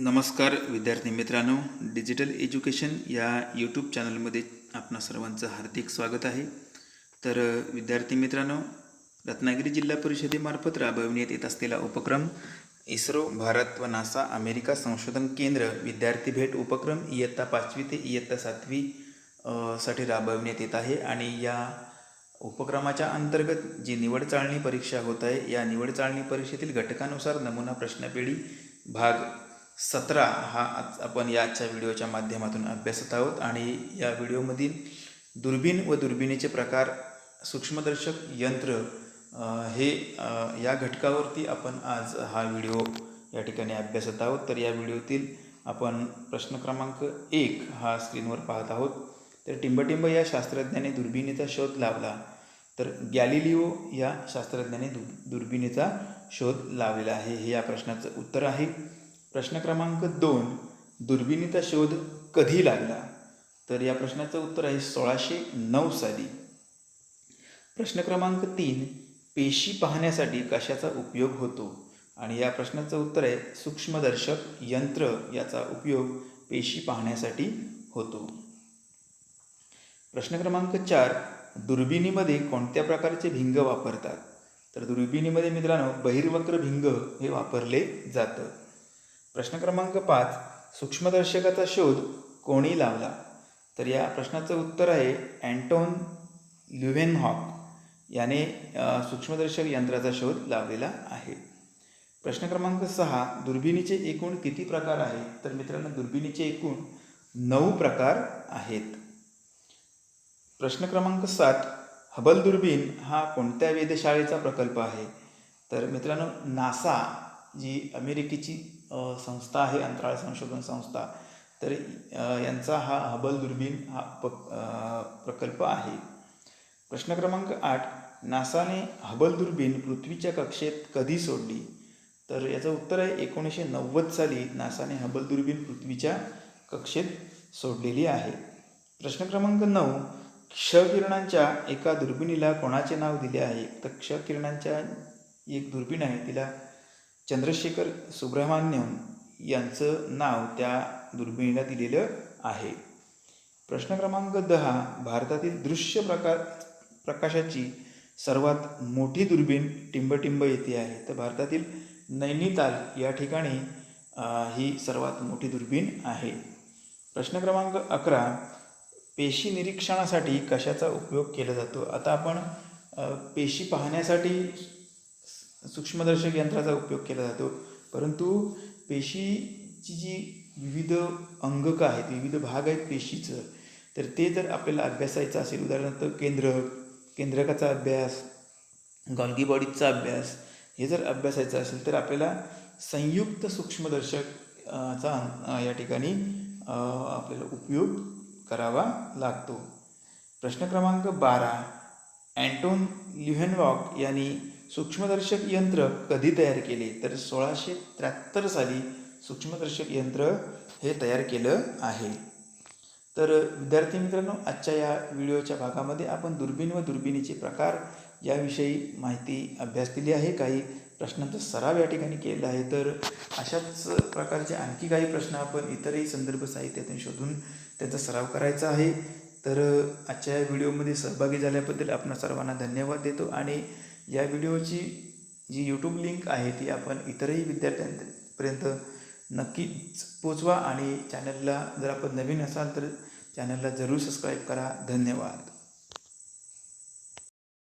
नमस्कार विद्यार्थी मित्रांनो. डिजिटल एज्युकेशन या यूट्यूब चॅनलमध्ये आपणा सर्वांचं हार्दिक स्वागत आहे. तर विद्यार्थी मित्रांनो रत्नागिरी जिल्हा परिषदेमार्फत राबविण्यात येत असलेला उपक्रम इस्रो भारत व नासा अमेरिका संशोधन केंद्र विद्यार्थी भेट उपक्रम इयत्ता पाचवी ते इयत्ता सातवी साठी राबविण्यात येत आहे. आणि या उपक्रमाच्या अंतर्गत जी निवड चाळणी परीक्षा होत आहे या निवड चाळणी परीक्षेतील घटकानुसार नमुना प्रश्नपेढी भाग सतरा हा आज आपण या आजच्या व्हिडिओच्या माध्यमातून अभ्यासत आहोत आणि या व्हिडिओमधील दुर्बीण व दुर्बिणीचे प्रकार सूक्ष्मदर्शक यंत्र हे या घटकावरती आपण आज हा व्हिडिओ या ठिकाणी अभ्यासत आहोत. तर या व्हिडिओतील आपण प्रश्न क्रमांक एक हा स्क्रीनवर पाहत आहोत. तर टिंबटिंब या शास्त्रज्ञाने दुर्बिणीचा शोध लावला. तर गॅलिलिओ या शास्त्रज्ञाने दु दुर्बिणीचा शोध लावलेला आहे. हे या प्रश्नाचं उत्तर आहे. प्रश्न क्रमांक दोन दुर्बिणीचा शोध कधी लागला? तर या प्रश्नाचं उत्तर आहे सोळाशे नऊ साली. प्रश्न क्रमांक तीन पेशी पाहण्यासाठी कशाचा उपयोग होतो? आणि या प्रश्नाचं उत्तर आहे सूक्ष्मदर्शक यंत्र याचा उपयोग पेशी पाहण्यासाठी होतो. प्रश्न क्रमांक चार दुर्बिणीमध्ये कोणत्या प्रकारचे भिंग वापरतात? तर दुर्बिणीमध्ये मित्रांनो बहिर्वक्र भिंग हे वापरले जातं. प्रश्न क्रमांक पाच सूक्ष्मदर्शकाचा शोध कोणी लावला? तर या प्रश्नाचं उत्तर आहे अँटोन ल्युव्हेनहॉक याने सूक्ष्मदर्शक यंत्राचा शोध लावलेला आहे. प्रश्न क्रमांक सहा दुर्बिणीचे एकूण किती प्रकार आहेत? तर मित्रांनो दुर्बिणीचे एकूण नऊ प्रकार आहेत. प्रश्न क्रमांक सात हबल दुर्बीण हा कोणत्या वेधशाळेचा प्रकल्प आहे? तर मित्रांनो नासा जी अमेरिकेची संस्था आहे अंतराळ संशोधन संस्था तर यांचा हा हबल दुर्बीण हा प प्रकल्प आहे. प्रश्न क्रमांक आठ नासाने हबल दुर्बीण पृथ्वीच्या कक्षेत कधी सोडली? तर याचं उत्तर आहे एकोणीसशे नव्वद साली नासाने हबल दुर्बीण पृथ्वीच्या कक्षेत सोडलेली आहे. प्रश्न क्रमांक नऊ क्षकिरणांच्या एका दुर्बिणीला कोणाचे नाव दिले आहे? तर क्षकिरणांच्या एक दुर्बीण आहे तिला चंद्रशेखर सुब्रह्मण्यम यांचं नाव त्या दुर्बिणीला दिलेलं आहे. प्रश्न क्रमांक दहा भारतातील दृश्य प्रकार प्रकाशाची सर्वात मोठी दुर्बीण टिंबटिंब येथे आहे. तर भारतातील नैनिताल या ठिकाणी ही सर्वात मोठी दुर्बीण आहे. प्रश्न क्रमांक अकरा पेशी निरीक्षणासाठी कशाचा उपयोग केला जातो? आता आपण पेशी पाहण्यासाठी सूक्ष्मदर्शक यंत्राचा उपयोग केला जातो. परंतु पेशीची जी विविध अंगकं आहेत विविध भाग आहेत पेशीचं तर ते जर आपल्याला अभ्यासायचं असेल उदाहरणार्थ केंद्र केंद्रकाचा अभ्यास गॉल्गी बॉडीजचा अभ्यास हे जर अभ्यासायचं असेल तर आपल्याला संयुक्त सूक्ष्मदर्शक चा या ठिकाणी आपल्याला उपयोग करावा लागतो. प्रश्न क्रमांक बारा अँटोन ल्युहेनवॉक यांनी सूक्ष्मदर्शक यंत्र कधी तयार केले? तर सोळाशे त्र्याहत्तर साली सूक्ष्मदर्शक यंत्र हे तयार केलं आहे. तर विद्यार्थी मित्रांनो आजच्या या व्हिडिओच्या भागामध्ये आपण दुर्बीण व दुर्बिणीचे प्रकार याविषयी माहिती अभ्यास केली आहे. काही प्रश्नांचा सराव या ठिकाणी केलेला आहे. तर अशाच प्रकारचे आणखी काही प्रश्न आपण इतरही संदर्भ साहित्यातून शोधून त्याचा सराव करायचा आहे. तर आजच्या या व्हिडिओमध्ये सहभागी झाल्याबद्दल आपण सर्वांना धन्यवाद देतो आणि या व्हिडिओची जी यूट्यूब लिंक आहे ती आपण इतरही विद्यार्थ्यांपर्यंत नक्कीच पोचवा आणि चॅनलला जर आपण नवीन असाल तर चॅनलला जरूर सबस्क्राईब करा. धन्यवाद.